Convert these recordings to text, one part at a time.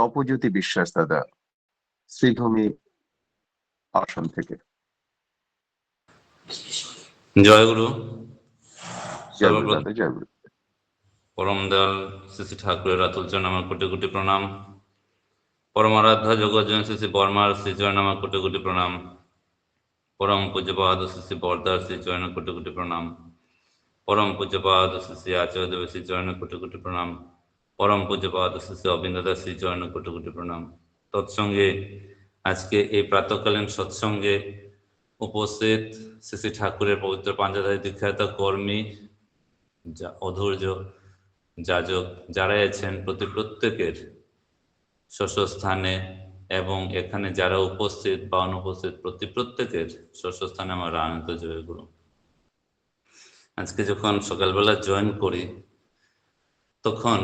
তপজ্যোতি বিশ্বাস দাদা শ্রীভূমি আসন থেকে। জয় গুরু। জয় গুরু সর্বপ্রথম দাদা জয় গুরু। পরম দয়াল শ্রী শ্রী ঠাকুরের আতুল চরণ আমার কোটি কোটি প্রণাম। পরমারাধ্যা জগৎজন শ্রী শ্রী বর্মার শ্রী চরণ আমার কোটি কোটি প্রণাম। পরম পূজ্যপাদ শ্রী শ্রী বরদার শ্রী চরণ কোটি কোটি প্রণাম। পরম পূজ্যপাদ শ্রী শ্রী আচার্য দেব শ্রী চরণ কোটি কোটি প্রণাম। পরম পূজ্যপাদ শ্রী শ্রী অবিন্দাদার শ্রী চরণ কোটি কোটি প্রণাম। তৎসঙ্গে আজকে এই প্রাতকালীন সৎসঙ্গে উপস্থিত শ্রী শ্রী ঠাকুরের পবিত্র পাঞ্জাধারী দীক্ষায়তা কর্মী অধৈর্য যাজক যারাই আছেন প্রতি প্রত্যেকের স্থানে এবং এখানে যারা উপস্থিত বা অনুপস্থিত প্রতি প্রত্যেকের স্থানে আমার আনন্দ জয় গুরু। আজকে যখন সকালবেলা জয়েন করি, তখন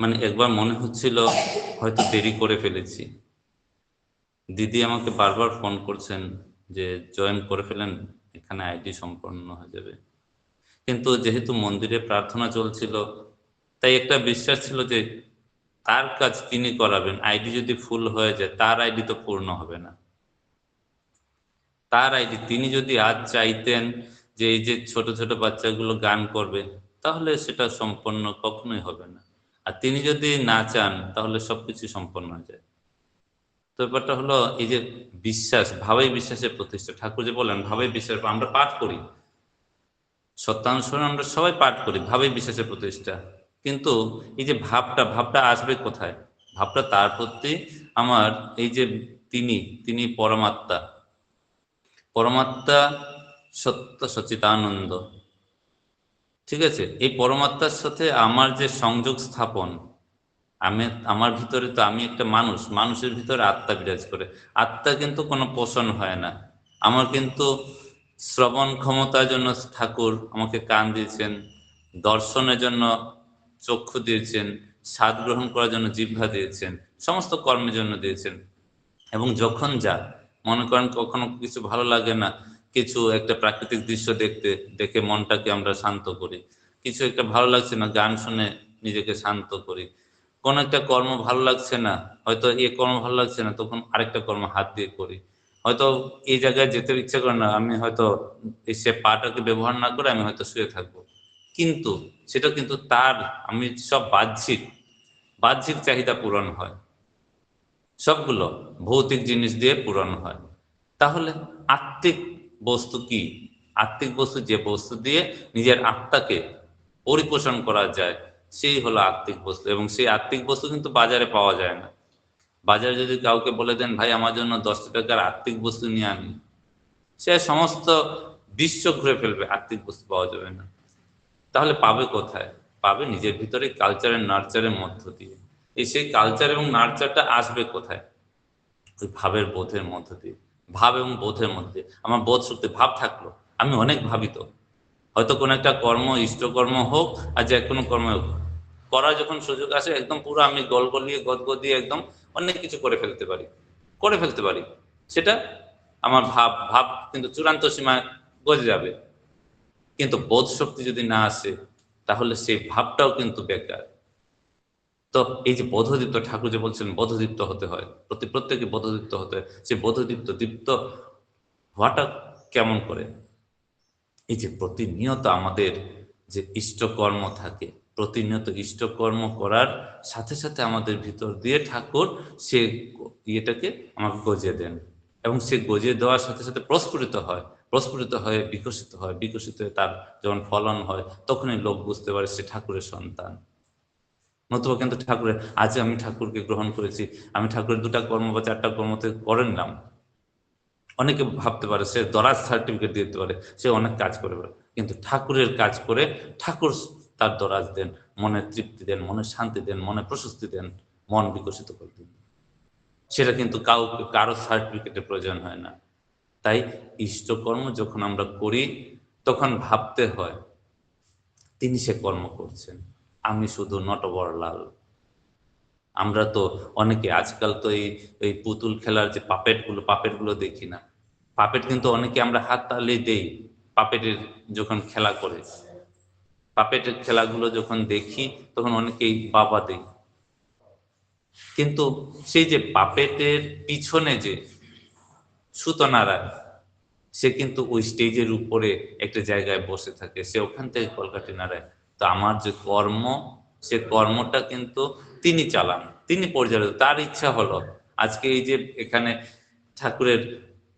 মানে একবার মনে হচ্ছিল, হয়তো দেরি করে ফেলেছি। দিদি আমাকে বারবার ফোন করছেন যে, জয়েন করে ফেলেন, এখানে আইডি সম্পন্ন হয়ে যাবে। কিন্তু যেহেতু মন্দিরে প্রার্থনা চলছিল, তাই একটা বিশ্বাস ছিল যে, তার কাজ তিনি করাবেন আইডি যদি ফুল হয়ে যায়, তার আইডি তো পূর্ণ হবে না। তার আইডি তিনি যদি আজ চাইতেন যে, এই যে ছোট ছোট বাচ্চাগুলো গান করবে, তাহলে সেটা সম্পন্ন কখনোই হবে না। আর তিনি যদি না চান, তাহলে সবকিছু সম্পন্ন হয়ে যায়। তো ব্যাপারটা হলো, এই যে বিশ্বাস, ভাবাই বিশ্বাসের প্রতিষ্ঠা। ঠাকুর যে বলেন ভাবাই বিশ্বাস, আমরা পাঠ করি। সত্যানুসরণ আমরা সবাই পাঠ করি ভাবে বিশ্বাসের প্রতিষ্ঠা। কিন্তু এই যে ভাবটা ভাবটা আসবে কোথায়? ভাবটা তার প্রতি আমার, এই যে তিনি তিনি পরমাত্মা। পরমাত্মা সত্য সচিতানন্দ। ঠিক আছে? এই পরমাত্মার সাথে আমার যে সংযোগ স্থাপন, আমি, আমার ভিতরে তো আমি একটা মানুষ, মানুষের ভিতরে আত্মা বিরাজ করে। আত্মা কিন্তু কোনো পোষণ হয় না। আমার কিন্তু শ্রবণ ক্ষমতার জন্য ঠাকুর আমাকে কান দিয়েছেন, দর্শনের জন্য চক্ষু দিয়েছেন, স্বাদ গ্রহণ করার জন্য জিহ্বা দিয়েছেন, সমস্ত কর্মের জন্য দিয়েছেন। এবং যখন যা, মনে করেন কখনো কিছু ভালো লাগে না কিছু একটা প্রাকৃতিক দৃশ্য দেখতে, দেখে মনটাকে আমরা শান্ত করি। কিছু একটা ভালো লাগছে না, গান শুনে নিজেকে শান্ত করি। কোন একটা কর্ম ভালো লাগছে না, হয়তো এ কর্ম ভালো লাগছে না, তখন আরেকটা কর্ম হাত দিয়ে করি। হয়তো এই জায়গায় যেতে ইচ্ছে করে না, আমি হয়তো সে পাটাকে ব্যবহার না করে আমি হয়তো শুয়ে থাকব। কিন্তু সেটা কিন্তু তার, আমি সব বাহ্যিক বাহ্যিক চাহিদা পূরণ হয়। সবগুলো ভৌতিক জিনিস দিয়ে পূরণ হয়। তাহলে আত্মিক বস্তু কি? আত্মিক বস্তু, যে বস্তু দিয়ে নিজের আত্মাকে পরিপোষণ করা যায়, সেই হলো আত্মিক বস্তু। এবং সেই আত্মিক বস্তু কিন্তু বাজারে পাওয়া যায় না। বাজারে যদি কাউকে বলে দেন, ভাই, আমার জন্য দশটা টাকার আর্থিক বস্তু নিয়ে আনি। সে সমস্ত বিশ্ব ঘুরে ফেলবে আর্থিক বস্তু পাওয়া যাবে না। তাহলে পাবে কোথায়? পাবে নিজের ভিতরে কালচারের নার্চারের মধ্য দিয়ে। এই সেই কালচার এবং নার্চারটা আসবে কোথায়? ওই ভাবের বোধের মধ্য দিয়ে। ভাব এবং বোধের মধ্যে। আমার বোধ শক্তি, ভাব থাকল। আমি অনেক ভাবিত। হয়তো কোনো একটা কর্ম, ইষ্টকর্ম হোক, আর যে কোনো কর্ম হোক। করার যখন সুযোগ আসে, একদম পুরো আমি গল গলিয়ে গদগদিয়ে একদম অনেক কিছু করে ফেলতে পারি। করে ফেলতে পারি। সেটা আমার ভাব ভাব কিন্তু চূড়ান্ত সীমায় গজে যাবে। কিন্তু বোধ শক্তি যদি না আসে, তাহলে সেই ভাবটাও কিন্তু বেকার। তো এই যে বোধদীপ্ত ঠাকুর যে বলছেন, বোধদীপ্ত হতে হয়। প্রতি প্রত্যেকে বোধদীপ্ত হতে হয়। সে বোধদীপ্ত, দীপ্ত হওয়াটা কেমন করে? এই যে প্রতিনিয়ত আমাদের যে ইষ্টকর্ম থাকে, প্রতিনিয়ত ইষ্টকর্ম করার সাথে সাথে আমাদের ভিতর দিয়ে ঠাকুর সে ইয়েটাকে আমাকে গজিয়ে দেন এবং সে গজিয়ে দেওয়ার সাথে সাথে প্রস্ফুটিত হয়। প্রস্ফুটিত হয়ে বিকশিত হয়। বিকশিত হয়ে তার যখন ফলন হয়, তখনই লোক বুঝতে পারে সে ঠাকুরের সন্তান। নতুবা কিন্তু ঠাকুরের আজ আমি ঠাকুরকে গ্রহণ করেছি। আমি ঠাকুরের দুটা কর্ম বা চারটা কর্মতে করে নিলাম অনেকে ভাবতে পারে, সে দরাজ সার্টিফিকেট দিতে পারে, সে অনেক কাজ করে কিন্তু ঠাকুরের কাজ করে ঠাকুর তার দরাজ দেন মনে তৃপ্তি দেন মনে শান্তি দেন মনে প্রশস্তি দেন, মন বিকশিত করে দিন। সেটা কিন্তু কাউকে, কারও সার্টিফিকেটের প্রয়োজন হয় না। তাই ইষ্টকর্ম যখন আমরা করি, তখন ভাবতে হয়, তিনি সে কর্ম করছেন। আমি শুধু নটবর লাল। আমরা তো অনেকে আজকাল তো এই এই পুতুল খেলার যে পাপেটগুলো পাপেটগুলো দেখি না। পাপেট কিন্তু অনেকে আমরা হাত তালে দেই, পাপেটের যখন খেলা করে। পাপেটের খেলাগুলো যখন দেখি, তখন অনেকেই বাবা দেই। কিন্তু সেই যে পাপেটের পিছনে যে সুতনারায়, সে কিন্তু ওই স্টেজের উপরে একটা জায়গায় বসে থাকে। সে ওখান থেকে কলকাঠি নাড়ায়। তো আমার যে কর্ম, সে কর্মটা কিন্তু তিনি চালান, তিনি পরিচালিত। তার ইচ্ছা হলো, আজকে এই যে এখানে ঠাকুরের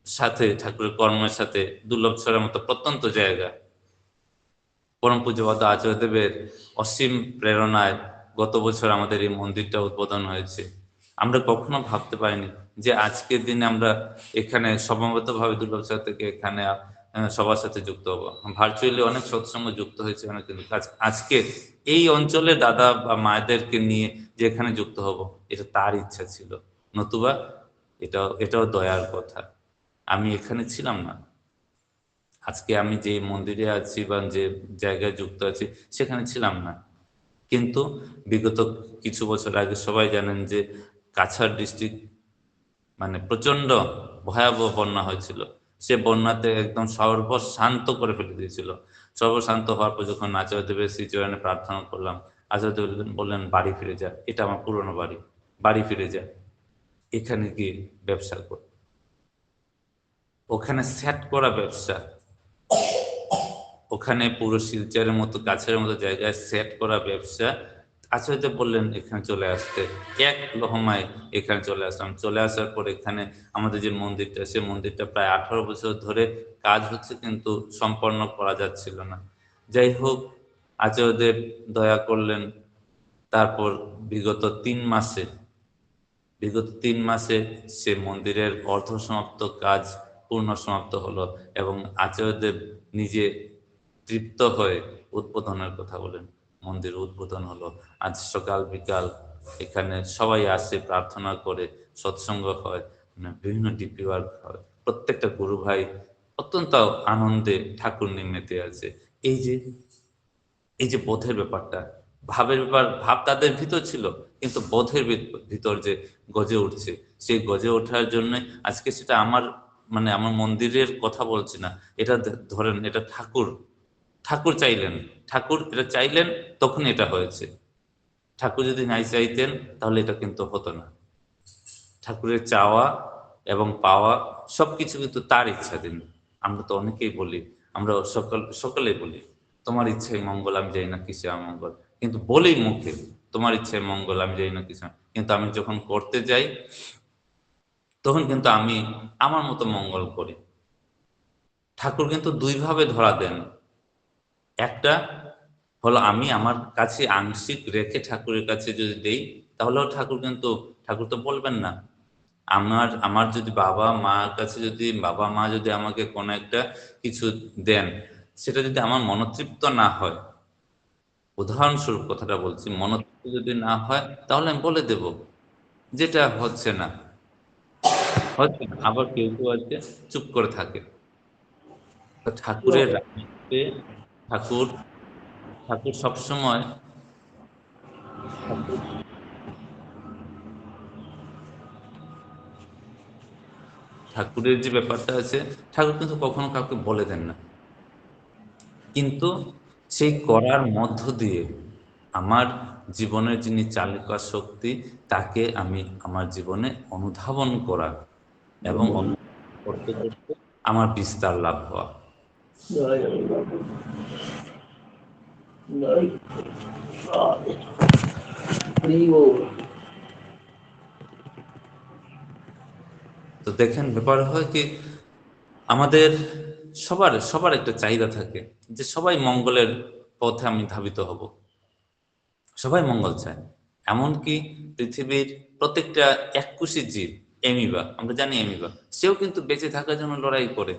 সাথে, ঠাকুরের কর্মের সাথে, দুর্লভ ছড়ের মতো প্রত্যন্ত জায়গা, পরম পূজ্যপাদ আচার্যদেবের অসীম প্রেরণায় গত বছর আমাদের এই মন্দিরটা উদ্বোধন হয়েছে। আমরা কখনো ভাবতে পারিনি যে আজকের দিনে আমরা এখানে সমবেতভাবে দুর্লভ থেকে এখানে সবার সাথে যুক্ত হব। ভার্চুয়ালি অনেক সৎসঙ্গ যুক্ত হয়েছে অনেক আজকে এই অঞ্চলে দাদা বা মায়েদেরকে নিয়ে যে এখানে যুক্ত হব, এটা তার ইচ্ছা ছিল। নতুবা এটা এটাও দয়ার কথা। আমি এখানে ছিলাম না। আজকে আমি যে মন্দিরে আছি বা যে জায়গায় যুক্ত আছি, সেখানে ছিলাম না। কিন্তু বিগত কিছু বছর আগে সবাই জানেন যে কাছাড় ডিস্ট্রিক্ট মানে প্রচণ্ড ভয়াবহ বন্যা হয়েছিল। সে বন্যাতে একদম সর্বশান্ত করে ফেলে দিয়েছিল। সর্বশান্ত হওয়ার পর যখন আচার্যদেবের শ্রীচরণে প্রার্থনা করলাম, আচার্যদেব বললেন, বাড়ি ফিরে যা, এটা আমার পুরনো বাড়ি বাড়ি ফিরে যা, এখানে গিয়ে ব্যবসা কর। ওখানে সেট করা ব্যবসা। ওখানে পুরো শিলচরের মতো, গাছের মতো জায়গায় সেট করা ব্যবসা। আচার্য বললেন এখানে চলে আসতে। এক লহমায় এখানে চলে আসলাম। চলে আসার পর এখানে আমাদের যে মন্দিরটা সে মন্দিরটা প্রায় আঠারো বছর ধরে কাজ হচ্ছে, কিন্তু সম্পন্ন করা যাচ্ছিল না। যাই হোক আচার্যদেব দয়া করলেন। তারপর বিগত তিন মাসে, বিগত তিন মাসে সে মন্দিরের অর্ধ সমাপ্ত কাজ পূর্ণ সমাপ্ত হলো এবং আচার্যদেব নিজে তৃপ্ত হয়ে উদ্বোধনের কথা বলেন। মন্দির উদ্বোধন হলো। আজ সকাল বিকাল এখানে সবাই আসে, প্রার্থনা করে, সৎসঙ্গ হয় মানে বিভিন্ন ডিপি ওয়ার্ক হয়। প্রত্যেকটা গুরু ভাই অত্যন্ত আনন্দে ঠাকুর নিয়ে আছে। এই যে এই যে বোধের ব্যাপারটা, ভাবের ব্যাপার, ভাব তাদের ভিতর ছিল, কিন্তু বোধের ভিত- ভিতর যে গজে উঠছে, সেই গজে ওঠার জন্য আজকে সেটা আমার মানে আমার মন্দিরের কথা বলছি না, এটা ধরেন এটা ঠাকুর ঠাকুর চাইলেন, ঠাকুর এটা চাইলেন, তখন এটা হয়েছে। ঠাকুর যদি নাই চাইতেন, তাহলে এটা কিন্তু হতো না। ঠাকুরের চাওয়া এবং পাওয়া, সবকিছু কিন্তু তার ইচ্ছাধীন আমরা তো অনেকেই বলি, আমরা সকল, সকলেই বলি, তোমার ইচ্ছায় মঙ্গল, আমি যাই না কিসে মঙ্গল কিন্তু বলেই মুখে, তোমার ইচ্ছায় মঙ্গল, আমি যাই না কিছু কিন্তু আমি যখন করতে যাই, তখন কিন্তু আমি আমার মতো মঙ্গল করি। ঠাকুর কিন্তু দুইভাবে ধরা দেন। একটা হলো আমি আমার কাছে আংশিক রেখে ঠাকুরের কাছে যদি দেই তাহলেও ঠাকুর কিন্তু ঠাকুর তো বলবেন না। আমার আমার যদি বাবা মার কাছে যদি বাবা মা যদি আমাকে কোনো একটা কিছু দেন সেটা যদি আমার মনতৃপ্ত না হয় উদাহরণস্বরূপ কথাটা বলছি মনতৃপ্ত যদি না হয় তাহলে আমি বলে দেব যেটা হচ্ছে না। হচ্ছে না আবার কেউ কেউ আছে চুপ করে থাকে। ঠাকুরের ঠাকুর ঠাকুর সবসময় ঠাকুর ঠাকুরের যে ব্যাপারটা আছে, ঠাকুর কিন্তু কখনো কাউকে বলে দেন না। কিন্তু সেই করার মধ্য দিয়ে আমার জীবনের যিনি চালিকা শক্তি, তাকে আমি আমার জীবনে অনুধাবন করা এবং করতে করতে আমার বিস্তার লাভ হওয়া। তো দেখেন, ব্যাপার হয় কি, আমাদের সবার সবার একটা চাহিদা থাকে যে সবাই মঙ্গলের পথে আমি ধাবিত হব। সবাই মঙ্গল চায়। এমনকি পৃথিবীর প্রত্যেকটা এককুশি জীব এমিবা আমরা জানি এমিবা সেও কিন্তু বেঁচে থাকার জন্য লড়াই করে।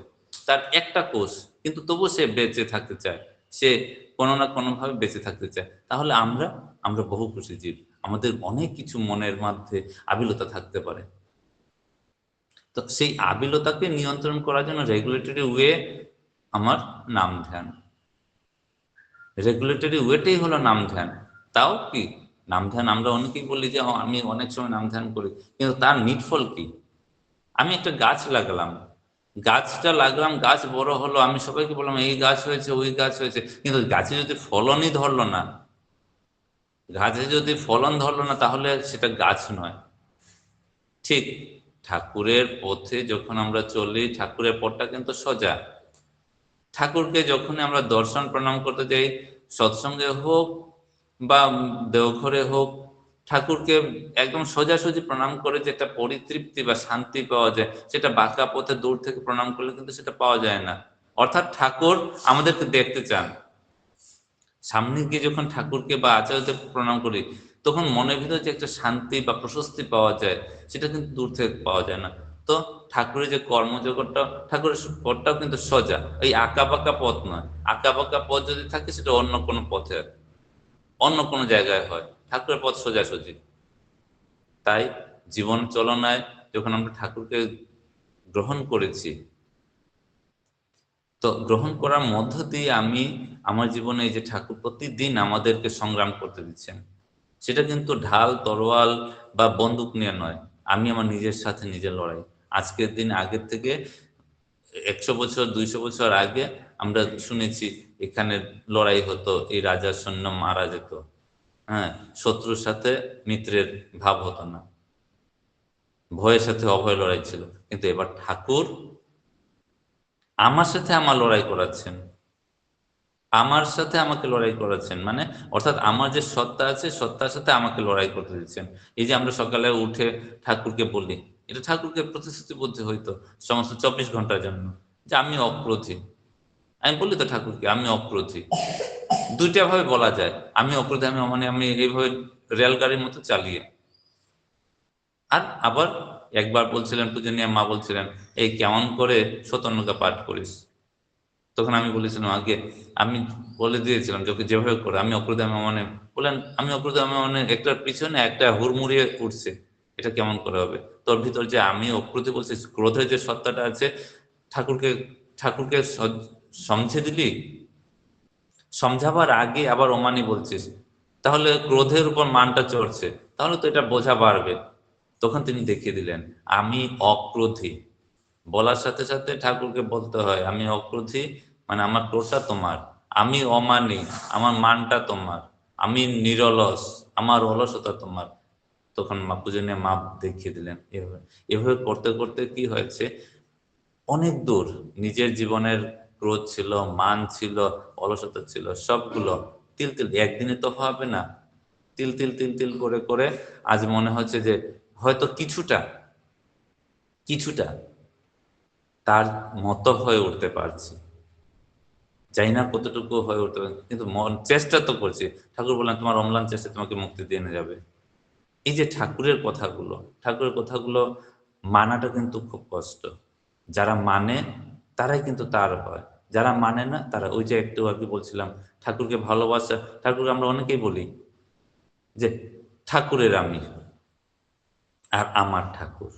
তার একটা কোষ কিন্তু তবু সে বেঁচে থাকতে চায়। সে কোনো না কোনো ভাবে বেঁচে থাকতে চায়। তাহলে আমরা আমরা বহু জীব। আমাদের অনেক কিছু মনের মধ্যে আবিলতা থাকতে পারে। তো সেই আবিলতাকে নিয়ন্ত্রণ করার জন্য রেগুলেটরি ওয়ে আমার নাম ধ্যান। রেগুলেটরি ওয়েটাই হলো নাম ধ্যান। তাও কি? নাম ধ্যান আমরা অনেকেই বলি যে "হ্যাঁ, আমি অনেক সময় নাম ধ্যান করি। কিন্তু তার নিটফল কি? আমি একটা গাছ লাগালাম। গাছটা লাগলাম, গাছ বড় হলো, আমি সবাইকে বললাম, এই গাছ হয়েছে, ওই গাছ হয়েছে। কিন্তু গাছে যদি ফলনই ধরলো না, গাছে যদি ফলন ধরলো না, তাহলে সেটা গাছ নয়। ঠিক, ঠাকুরের পথে যখন আমরা চলি, ঠাকুরের পথটা কিন্তু সোজা। ঠাকুরকে যখন আমরা দর্শন প্রণাম করতে যাই, সৎসঙ্গে হোক বা দেওঘরে হোক ঠাকুরকে একদম সোজাসুজি প্রণাম করে যেটা পরিতৃপ্তি বা শান্তি পাওয়া যায়, সেটা বাঁকা পথে দূর থেকে প্রণাম করলে কিন্তু সেটা পাওয়া যায় না। অর্থাৎ ঠাকুর আমাদেরকে দেখতে চান। সামনে গিয়ে যখন ঠাকুরকে বা আচার্যদের প্রণাম করি, তখন মনের ভিতরে যে একটা শান্তি বা প্রশস্তি পাওয়া যায়, সেটা কিন্তু দূর থেকে পাওয়া যায় না। তো ঠাকুরের যে কর্মজগৎটা, ঠাকুরের পথটাও কিন্তু সোজা। এই আঁকা বাঁকা পথ নয়। আঁকা বাঁকা পথ যদি থাকে, সেটা অন্য কোনো পথে, অন্য কোনো জায়গায় হয়। ঠাকুরের পথ সোজাসুজি। তাই জীবন চলনায় যখন আমরা ঠাকুরকে গ্রহণ করেছি, তো গ্রহণ করার মধ্য দিয়ে আমি আমার জীবনে এই যে ঠাকুর প্রতিদিন আমাদেরকে সংগ্রাম করতে দিচ্ছেন, সেটা কিন্তু ঢাল, তরোয়াল বা বন্দুক নিয়ে নয়। আমি আমার নিজের সাথে নিজের লড়াই। আজকের দিন আগের থেকে একশো বছর, দুইশো বছর আগে আমরা শুনেছি, এখানে লড়াই হতো, এই রাজার সৈন্য মারা যেত। হ্যাঁ শত্রুর সাথে মিত্রের ভাব হতো না। ভয়ের সাথে অভয় লড়াই ছিল। কিন্তু এবার ঠাকুর আমার সাথে আমার লড়াই করাচ্ছেন। আমার সাথে আমাকে লড়াই করাচ্ছেন। মানে অর্থাৎ আমার যে সত্তা আছে, সত্তার সাথে আমাকে লড়াই করতে দিচ্ছেন। এই যে আমরা সকালে উঠে ঠাকুরকে বলি, এটা ঠাকুরকে প্রতিশ্রুতিবদ্ধ হইতো সমস্ত চব্বিশ ঘণ্টার জন্য যে আমি অক্রোধী আমি বলি তো ঠাকুরকে, আমি অক্রোধী দুইটা ভাবে বলা যায়। আমি অক্রোধী মানে আমি এইভাবে রেলগাড়ির মতো চালিয়ে। আর আবার একবার বলছিলেন পূজনীয় মা বলছিলেন, এই কেমন করে শতন্নকা পাঠ করিস? তখন আমি বলেছিলাম, আগে আমি বলে দিয়েছিলাম যে যেভাবে করে, আমি অক্রোধ মানে বললেন, আমি অক্রোধ আমি মানে একটার পিছনে একটা হুড়মুড়িয়ে উঠছে, এটা কেমন করে হবে? তোর ভিতর যে আমি অক্রোধে বলছি ক্রোধের যে সত্তাটা আছে, ঠাকুরকে ঠাকুরকে সমঝে দিলি? সমঝাবার আগে আবার ওমানি বলছিস। তাহলে ক্রোধের উপর মানটা চড়ছে। তাহলে তো এটা বোঝা বাড়বে। তখন তিনি দেখিয়ে দিলেন, আমি অক্রোধী। বলার সাথে সাথে ঠাকুরকে বলতে হয়, আমি অক্রোধী মানে আমার ক্রোধটা তোমার। আমি অমানি, আমার মানটা তোমার। আমি নিরলস, আমার অলসতা তোমার। তখন মা পূজনীয় মা দেখিয়ে দিলেন। এভাবে এভাবে করতে করতে কি হয়েছে? অনেক দূর নিজের জীবনের ক্রোধ ছিল, মান ছিল, অলসতা ছিল, সবগুলো তিল তিল, একদিনে তো হবে না। তিল তিল তিল তিল করে করে আজ মনে হচ্ছে যে হয়তো কিছুটা কিছুটা তার মতো হয়ে উঠতে পারছি। জানি না কতটুকু হয়ে উঠতে পারছি, কিন্তু মন, চেষ্টা তো করছি। ঠাকুর বললেন, তোমার অম্লান চেষ্টা তোমাকে মুক্তি দিয়ে নিয়ে যাবে। এই যে ঠাকুরের কথাগুলো ঠাকুরের কথাগুলো মানাটা কিন্তু খুব কষ্ট। যারা মানে তারাই কিন্তু তার হয়। যারা মানে না, তারা ওই যে একটু আগে বলছিলাম, ঠাকুরকে ভালোবাসা ঠাকুর আমরা অনেকেই বলি যে ঠাকুরের আমি আর আমার ঠাকুর।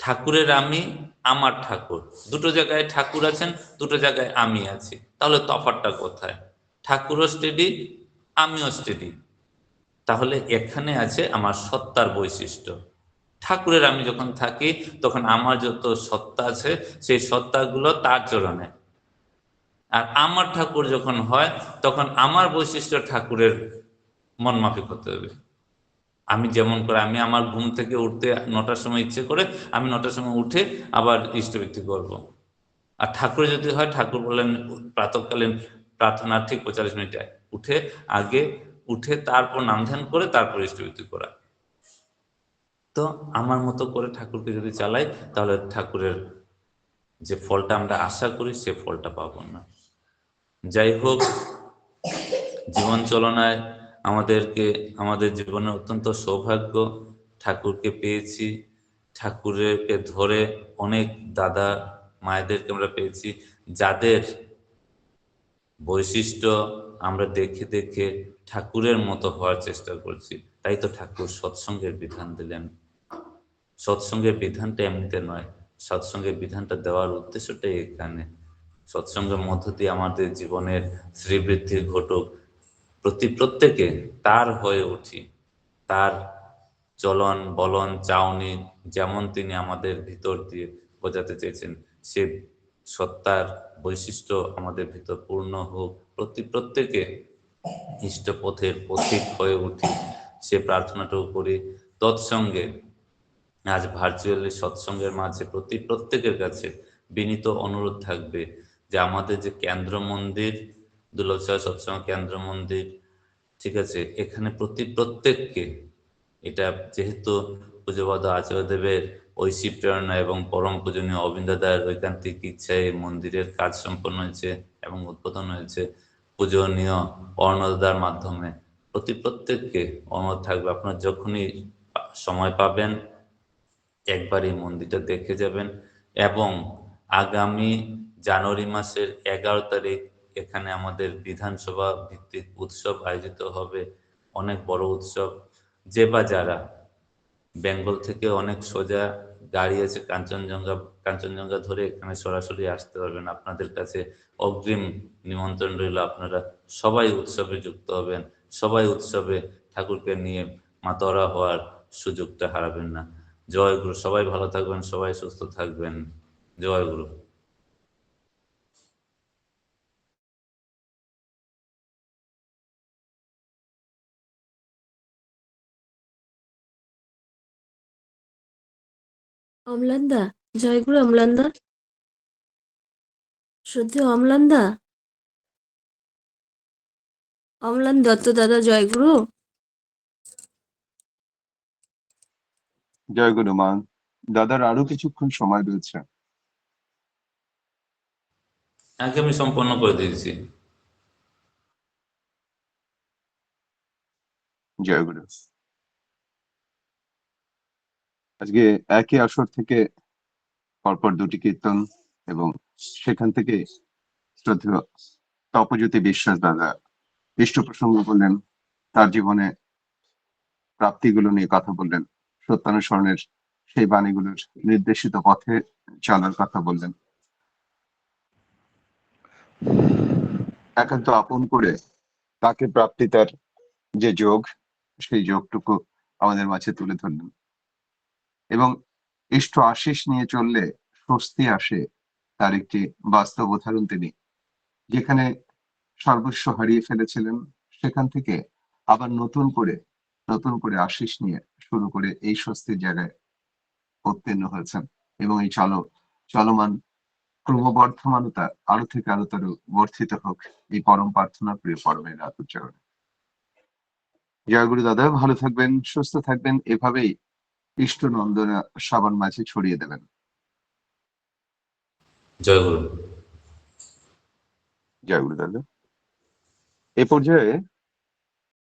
ঠাকুরের আমি, আমার ঠাকুর। দুটো জায়গায় ঠাকুর আছেন, দুটো জায়গায় আমি আছি। তাহলে তফাৎটা কোথায়? ঠাকুরও স্টেডি আমিও স্টেডি তাহলে এখানে আছে আমার সত্তার বৈশিষ্ট্য। ঠাকুরের আমি যখন থাকি, তখন আমার যত সত্তা আছে, সেই সত্তাগুলো তার চরণে। আর আমার ঠাকুর যখন হয়, তখন আমার বৈশিষ্ট্য ঠাকুরের মন মাফিক হতে হবে। আমি যেমন করে, আমি আমার ঘুম থেকে উঠতে নটার সময় ইচ্ছে করে, আমি নটার সময় উঠে আবার ইষ্টবৃত্তি করব। আর ঠাকুর যদি হয়, ঠাকুর বলেন প্রাতকালীন প্রার্থনা ঠিক পঁয়তাল্লিশ মিনিটে উঠে, আগে উঠে তারপর নাম ধ্যান করে তারপর ইষ্টবৃত্তি করা। তো আমার মতো করে ঠাকুরকে যদি চালাই, তাহলে ঠাকুরের যে ফলটা আমরা আশা করি, সে ফলটা পাবো না। যাই হোক, জীবন চলনায় আমাদেরকে, আমাদের জীবনে অত্যন্ত সৌভাগ্য, ঠাকুরকে পেয়েছি। ঠাকুরকে ধরে অনেক দাদা মায়েদেরকে আমরা পেয়েছি, যাদের বৈশিষ্ট্য আমরা দেখে দেখে ঠাকুরের মতো হওয়ার চেষ্টা করছি। তাই তো ঠাকুর সৎসঙ্গের বিধান দিলেন। সৎসঙ্গের বিধানটা এমনিতে নয়। সৎসঙ্গের বিধানটা দেওয়ার উদ্দেশ্যটাই এখানে। সৎসঙ্গের মধ্য দিয়ে আমাদের জীবনের শ্রীবৃদ্ধি ঘটুক প্রতি প্রত্যেকে তার হয়ে উঠি। তার চলন, বলন, চাউনি যেমন তিনি আমাদের ভিতর দিয়ে বোঝাতে চেয়েছেন, সে সত্তার বৈশিষ্ট্য আমাদের ভিতর পূর্ণ হোক। প্রতি প্রত্যেকে ইষ্টপথের পথিক হয়ে উঠি। সে প্রার্থনাটাও করি, তৎসঙ্গে আজ ভার্চুয়ালি সৎসঙ্গের মাঝে প্রতি প্রত্যেকের কাছে বিনীত অনুরোধ থাকবে যে আমাদের যে কেন্দ্র মন্দির দুলচা সৎসঙ্গ কেন্দ্র মন্দির, ঠিক আছে, এখানে প্রতি প্রত্যেককে এটা যেহেতু পূজবাদ আচার্যদেবের ঐশী প্রেরণা এবং পরম পূজনীয় অবিন্দাদার ঐকান্তিক ইচ্ছায় মন্দিরের কাজ সম্পন্ন হয়েছে এবং উদ্বোধন হয়েছে পূজনীয় অর্ণদার মাধ্যমে। প্রতি প্রত্যেককে অনুরোধ থাকবে, আপনার যখনই সময় পাবেন একবার এই মন্দিরটা দেখে যাবেন এবং আগামী জানুয়ারি মাসের এগারো তারিখ এখানে আমাদের বিধানসভা ভিত্তিক উৎসব আয়োজিত হবে, অনেক বড় উৎসব। যে বা যারা বেঙ্গল থেকে অনেক সোজা গাড়ি আছে, কাঞ্চনজঙ্ঘা কাঞ্চনজঙ্ঘা ধরে এখানে সরাসরি আসতে পারবেন। আপনাদের কাছে অগ্রিম নিমন্ত্রণ রইল, আপনারা সবাই উৎসবে যুক্ত হবেন। সবাই উৎসবে ঠাকুরকে নিয়ে মাতরা হওয়ার সুযোগটা হারাবেন না। জয় গুরু, সবাই ভালো থাকবেন, সবাই সুস্থ থাকবেন। জয় গুরু। অমলানদা জয়গুরু অমলানদা। সত্যি অমলানদা। অমলান দত্ত দাদা জয়গুরু জয় গুরু মা দাদার আরও কিছুক্ষণ সময় রয়েছে। আগে আমি সম্পন্ন করে দিয়েছি জয় গুরু আজকে একই আসর থেকে পরপর দুটি কীর্তন এবং সেখান থেকে শ্রদ্ধেয় তপজ্যোতি বিশ্বাস দাদা ইষ্ট প্রসঙ্গ বললেন তার জীবনে প্রাপ্তিগুলো নিয়ে কথা বললেন। সত্যানুসরণের সেই বাণীগুলোর নির্দেশিত পথে চলার কথা বললেন। একান্ত আপন করে তাকে প্রাপ্তি তার যে যোগ, সেই যোগটুকু আমাদের মাঝে তুলে ধরলেন। এবং ইষ্ট আশিস নিয়ে চললে স্বস্তি আসে তার একটি বাস্তব উদাহরণ তিনি। যেখানে সর্বস্ব হারিয়ে ফেলেছিলেন, সেখান থেকে আবার নতুন করে নতুন করে আশিস নিয়ে শুরু করে এই স্বস্তির জায়গায় উত্তীর্ণ হয়েছেন। এবং এই চলো চলমান ক্রমবর্ধমানতা আরও থেকে আরও তার বর্ধিত হোক এই পরম প্রার্থনা প্রিয় পরমের রাত উচ্চারণে জয়গুরু দাদা ভালো থাকবেন সুস্থ থাকবেন এভাবেই ইষ্ট নন্দনা সবার মাঝে ছড়িয়ে দেবেন। জয় গুরু। জয়গুরু দাদা। এ পর্যায়ে